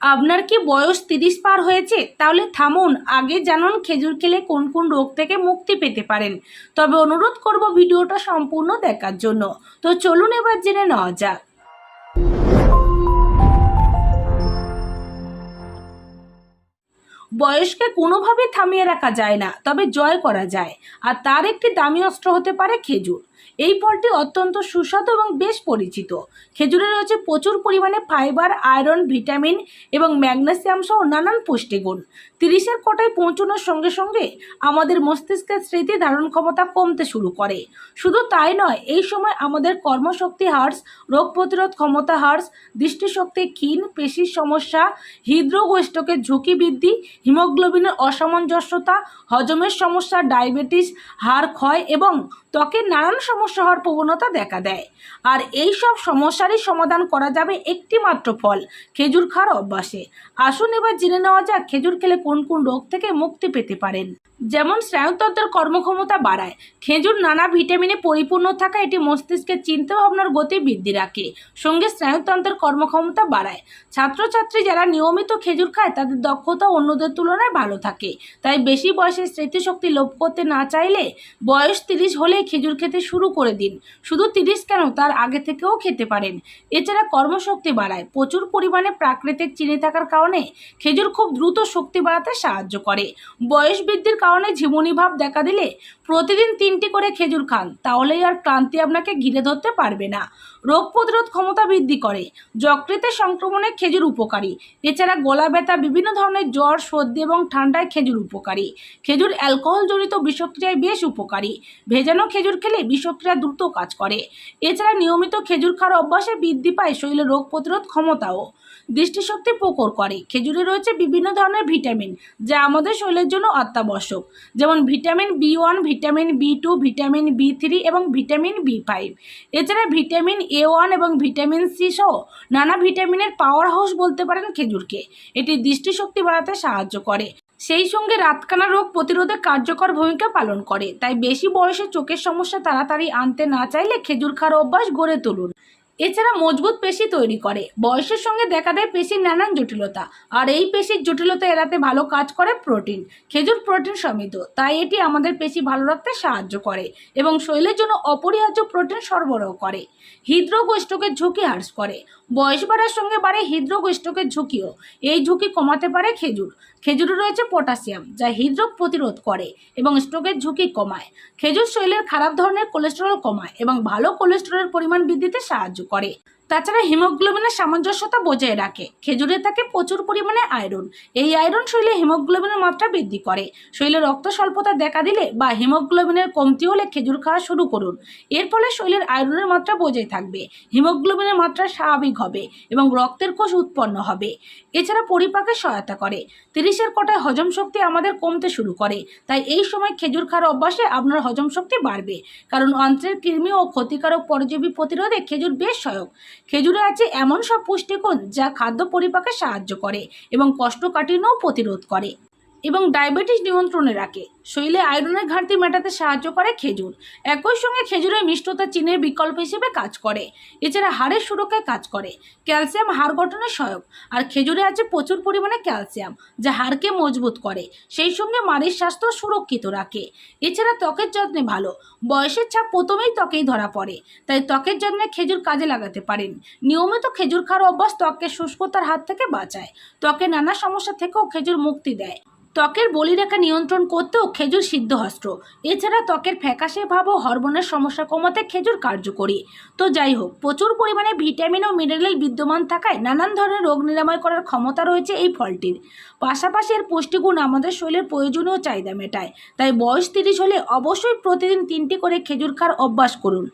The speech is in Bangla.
আপনার কি বয়স তিরিশ পার হয়েছে? তাহলে থামুন, আগে জানুন খেজুর খেলে কোন কোন রোগ থেকে মুক্তি পেতে পারেন। তবে অনুরোধ করব ভিডিওটা সম্পূর্ণ দেখার জন্য। তো চলুন এবার জেনে নেওয়া যাক। বয়সকে কোনোভাবে থামিয়ে রাখা যায় না, তবে জয় করা যায়। আর তার একটি দামি অস্ত্র হতে পারে খেজুর। এই ফলটি অত্যন্ত সুস্বাদু এবং বেশ পরিচিত। খেজুরে রয়েছে প্রচুর পরিমাণে ফাইবার, আয়রন, ভিটামিন এবং ম্যাগনেসিয়াম সহ নানান পুষ্টিগুণ। তিরিশের কোটায় পৌঁছানোর সঙ্গে সঙ্গে আমাদের মস্তিষ্কের স্মৃতি ধারণ ক্ষমতা কমতে শুরু করে। শুধু তাই নয়, এই সময় আমাদের কর্মশক্তি হ্রাস, রোগ প্রতিরোধ ক্ষমতা হ্রাস, দৃষ্টিশক্তি ক্ষীণ, পেশির সমস্যা হৃদরোগ ও ঝুঁকি বৃদ্ধি, হিমোগ্লোবিনের অসামঞ্জস্যতা, হজমের সমস্যা, ডায়াবেটিস, হাড় ক্ষয় এবং ত্বকের নানান সমস্যা হওয়ার প্রবণতা দেখা দেয়। আর এই সব সমস্যারই সমাধান করা যাবে একটি মাত্র ফল, খেজুর খাওয়ার অভ্যাসে। আসুন এবার জেনে নেওয়া যাক খেজুর খেলে কোন কোন রোগ থেকে মুক্তি পেতে পারেন। যেমন স্নায়ুতন্ত্রের কর্মক্ষমতা বাড়ায়, খেজুর নানা ভিটামিনে পরিপূর্ণ থাকা এটি মস্তিষ্কের চিন্তা ভাবনার গতি বৃদ্ধি রাখে, সঙ্গে স্নায়ুতন্ত্রের কর্মক্ষমতা বাড়ায়। ছাত্রছাত্রী যারা নিয়মিত খেজুর খায়, তাদের দক্ষতা অন্যদের তুলনায় ভালো থাকে। তাই বেশি বয়সে স্মৃতিশক্তি লোপ করতে না চাইলে বয়স তিরিশ হলেই খেজুর খেতে শুরু করে দিন। শুধু তিরিশ কেন, তার আগে থেকেও খেতে পারেন। এছাড়া কর্মশক্তি বাড়ায়। প্রচুর পরিমাণে প্রাকৃতিক চিনি থাকার কারণে খেজুর খুব দ্রুত শক্তি বাড়াতে সাহায্য করে। বয়স বৃদ্ধির কারণে ঝিমুনি ভাব দেখা দিলে প্রতিদিন তিনটি করে খেজুর খান। তাহলেই আর ক্লান্তি আপনাকে ঘিরে ধরতে পারবে না। রোগ প্রতিরোধ ক্ষমতা বৃদ্ধি করে। যকৃতের সংক্রমণে খেজুর উপকারী। এছাড়া গলা ব্যথা, বিভিন্ন ধরনের জ্বর, সর্দি এবং ঠান্ডায় খেজুর উপকারী। খেজুর অ্যালকোহল জড়িত বিষক্রিয়ায় বেশ উপকারী। ভেজানো খেজুর খেলে বিষক্রিয়া দ্রুত কাজ করে। এছাড়া নিয়মিত খেজুর খাওয়ার অভ্যাসে বৃদ্ধি পায় শরীরে রোগ প্রতিরোধ ক্ষমতাও। দৃষ্টিশক্তি প্রকর করে। খেজুরে রয়েছে বিভিন্ন ধরনের ভিটামিন, যা আমাদের শরীরের জন্য অত্যাবশ্যক। যেমন vitamin B one, vitamin B two, vitamin B three এবং ভিটামিন বি ফাইভ। এছাড়া ভিটামিন এ ওয়ান এবং ভিটামিন সি সহ নানা ভিটামিনের পাওয়ার হাউস বলতে পারেন খেজুরকে। এটি দৃষ্টিশক্তি বাড়াতে সাহায্য করে। সেই সঙ্গে রাতকানা রোগ প্রতিরোধে কার্যকর ভূমিকা পালন করে। তাই বেশি বয়সে চোখের সমস্যা তাড়াতাড়ি আনতে না চাইলে খেজুর খাওয়ার অভ্যাস গড়ে তুলুন। এছাড়া মজবুত পেশি তৈরি করে। বয়সের সঙ্গে দেখা দেয় পেশির নানান জটিলতা। আর এই পেশির জটিলতা এড়াতে ভালো কাজ করে প্রোটিন। খেজুর প্রোটিন সমৃদ্ধ, তাই এটি আমাদের পেশি ভালো রাখতে সাহায্য করে এবং শরীরের জন্য অপরিহার্য প্রোটিন সরবরাহ করে। হৃদরোগ ও ঝুঁকি হ্রাস করে। বয়স বাড়ার সঙ্গে বাড়ে হৃদরোগ ঝুঁকিও। এই ঝুঁকি কমাতে পারে খেজুর। খেজুরে রয়েছে পটাশিয়াম, যা হৃদরোগ প্রতিরোধ করে এবং স্ট্রোকের ঝুঁকি কমায়। খেজুর শরীরের খারাপ ধরনের কোলেস্টেরল কমায় এবং ভালো কোলেস্টেরলের পরিমাণ বৃদ্ধিতে সাহায্য করে। তাছাড়া হিমোগ্লোবিনের সামঞ্জস্যতা বজায় রাখে। খেজুরে থাকে প্রচুর পরিমাণে আয়রন। এই আয়রন শরীরে হিমোগ্লোবিনের মাত্রা বৃদ্ধি করে। শরীরে রক্ত স্বল্পতা দেখা দিলে বা হিমোগ্লোবিনের কমতি হলে খেজুর খাওয়া শুরু করুন। এর ফলে শরীরের আয়রনের মাত্রা বজায় থাকবে। হিমোগ্লোবিনের মাত্রা স্বাভাবিক হবে এবং রক্তের কোষ উৎপন্ন হবে। এছাড়া পরিপাকে সহায়তা করে। তিরিশের কোটায় হজম শক্তি আমাদের কমতে শুরু করে। তাই এই সময় খেজুর খাওয়ার অভ্যাসে আপনার হজম শক্তি বাড়বে। কারণ অন্ত্রের কৃমি ও ক্ষতিকারক পরজীবী প্রতিরোধে খেজুর বেশ সহায়ক। খেজুরে আছে এমন সব পুষ্টিগুণ যা খাদ্য পরিপাকে সাহায্য করে এবং কষ্টকাঠিন্যও প্রতিরোধ করে। এবং ডায়াবেটিস নিয়ন্ত্রণে রাখে। শরীরে আয়রনের ঘাটতি মেটাতে সাহায্য করে খেজুর। একই সঙ্গে খেজুরের মিষ্টতা চিনের বিকল্প হিসেবে কাজ করে। এছাড়া হাড়ের সুরক্ষায় কাজ করে। ক্যালসিয়াম হাড় গঠনে সহায়ক। আর খেজুরে আছে প্রচুর পরিমাণে ক্যালসিয়াম, যা হাড়কে মজবুত করে। সেই সঙ্গে মাড়ির স্বাস্থ্য সুরক্ষিত রাখে। এছাড়া ত্বকের যত্নে ভালো। বয়সের ছাপ প্রথমেই ত্বকেই ধরা পড়ে। তাই ত্বকের যত্নে খেজুর কাজে লাগাতে পারেন। নিয়মিত খেজুর খাওয়ার অভ্যাস ত্বকের শুষ্কতার হাত থেকে বাঁচায়। ত্বকে নানা সমস্যা থেকেও খেজুর মুক্তি দেয়। ত্বকের বলিরেখা নিয়ন্ত্রণ করতেও খেজুর সিদ্ধহস্ত্র এছাড়া ত্বকের ফ্যাকাশে ভাব ও হরমোনের সমস্যা কমাতে খেজুর কার্যকরী। তো যাই হোক, প্রচুর পরিমাণে ভিটামিন ও মিনারেল বিদ্যমান থাকায় নানান ধরনের রোগ নিরাময় করার ক্ষমতা রয়েছে এই ফলটির। পাশাপাশি এর পুষ্টিগুণ আমাদের শরীরের প্রয়োজনীয় চাহিদা মেটায়। তাই বয়স তিরিশ হলে অবশ্যই প্রতিদিন তিনটি করে খেজুর খাওয়ার অভ্যাস করুন।